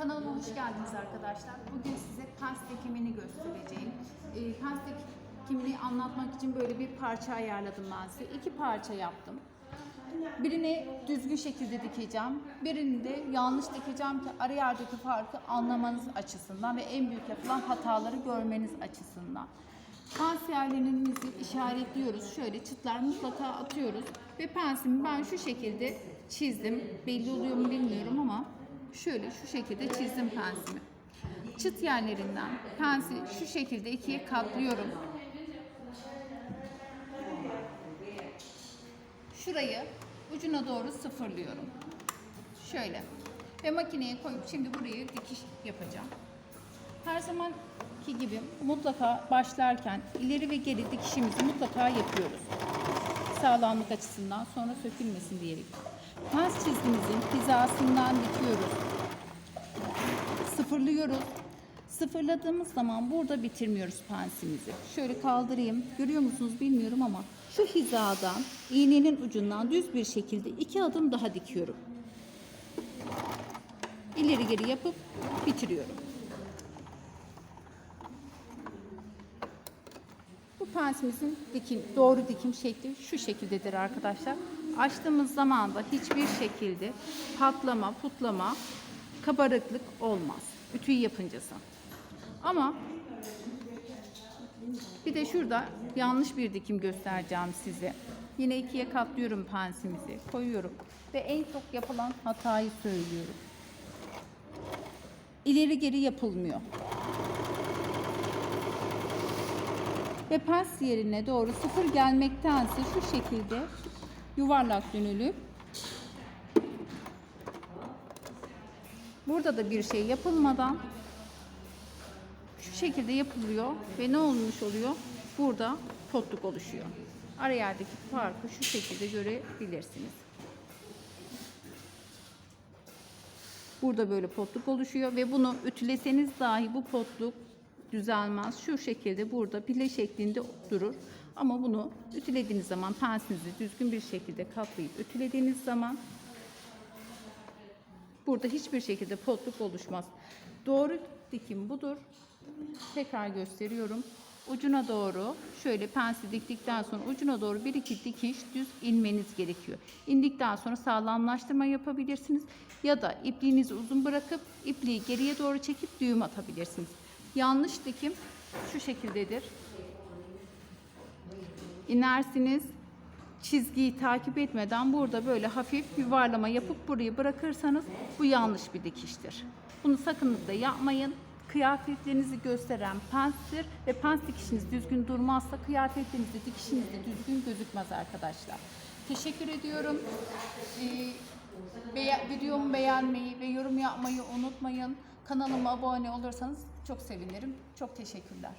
Kanalıma hoş geldiniz arkadaşlar. Bugün size pens dikimini göstereceğim. E, pens dikimini anlatmak için böyle bir parça ayarladım ben size. İki parça yaptım. Birini düzgün şekilde dikeceğim. Birini de yanlış dikeceğim ki ara yerdeki farkı anlamanız açısından ve en büyük yapılan hataları görmeniz açısından. Pens yerlerimizi işaretliyoruz. Şöyle çıtlar mutlaka atıyoruz. Ve pensimi ben şu şekilde çizdim. Belli oluyor mu bilmiyorum ama şöyle şu şekilde çizdim pensimi. Çıt yerlerinden pensi şu şekilde ikiye katlıyorum. Şurayı ucuna doğru sıfırlıyorum. Şöyle. Ve makineye koyup şimdi burayı dikiş yapacağım. Her zamanki gibi mutlaka başlarken ileri ve geri dikişimizi mutlaka yapıyoruz. Sağlamlık açısından sonra sökülmesin diyerek. Pens çizgimizin hizasından dikiyoruz. Sıfırlıyoruz. Sıfırladığımız zaman burada bitirmiyoruz pensimizi. Şöyle kaldırayım. Görüyor musunuz bilmiyorum ama şu hizadan iğnenin ucundan düz bir şekilde iki adım daha dikiyorum. İleri geri yapıp bitiriyorum. Bu pensimizin dikim, doğru dikim şekli şu şekildedir arkadaşlar. Açtığımız zaman da hiçbir şekilde patlama, putlama, kabarıklık olmaz. Ütüyü yapıncası. Ama bir de şurada yanlış bir dikim göstereceğim size. Yine ikiye katlıyorum pensimizi, koyuyorum ve en çok yapılan hatayı söylüyorum. İleri geri yapılmıyor. Ve pens yerine doğru sıfır gelmektense şu şekilde yuvarlak dönülüp burada da bir şey yapılmadan şu şekilde yapılıyor ve ne olmuş oluyor? Burada potluk oluşuyor. Ara yerdeki farkı şu şekilde görebilirsiniz. Burada böyle potluk oluşuyor ve bunu ütüleseniz dahi bu potluk düzelmez. Şu şekilde burada pile şeklinde durur. Ama bunu ütülediğiniz zaman pensinizi düzgün bir şekilde katlayıp ütülediğiniz zaman burada hiçbir şekilde potluk oluşmaz. Doğru dikim budur. Tekrar gösteriyorum. Ucuna doğru şöyle pensi diktikten sonra ucuna doğru bir iki dikiş düz inmeniz gerekiyor. İndikten sonra sağlamlaştırma yapabilirsiniz ya da ipliğinizi uzun bırakıp ipliği geriye doğru çekip düğüm atabilirsiniz. Yanlış dikim şu şekildedir. İnersiniz çizgiyi takip etmeden burada böyle hafif yuvarlama yapıp burayı bırakırsanız bu yanlış bir dikiştir. Bunu sakınlıkla yapmayın. Kıyafetlerinizi gösteren penstir ve pens dikişiniz düzgün durmazsa kıyafetlerinizde dikişiniz de düzgün gözükmez arkadaşlar. Teşekkür ediyorum. Ee, beğen- videomu beğenmeyi ve yorum yapmayı unutmayın. Kanalıma abone olursanız çok sevinirim. Çok teşekkürler.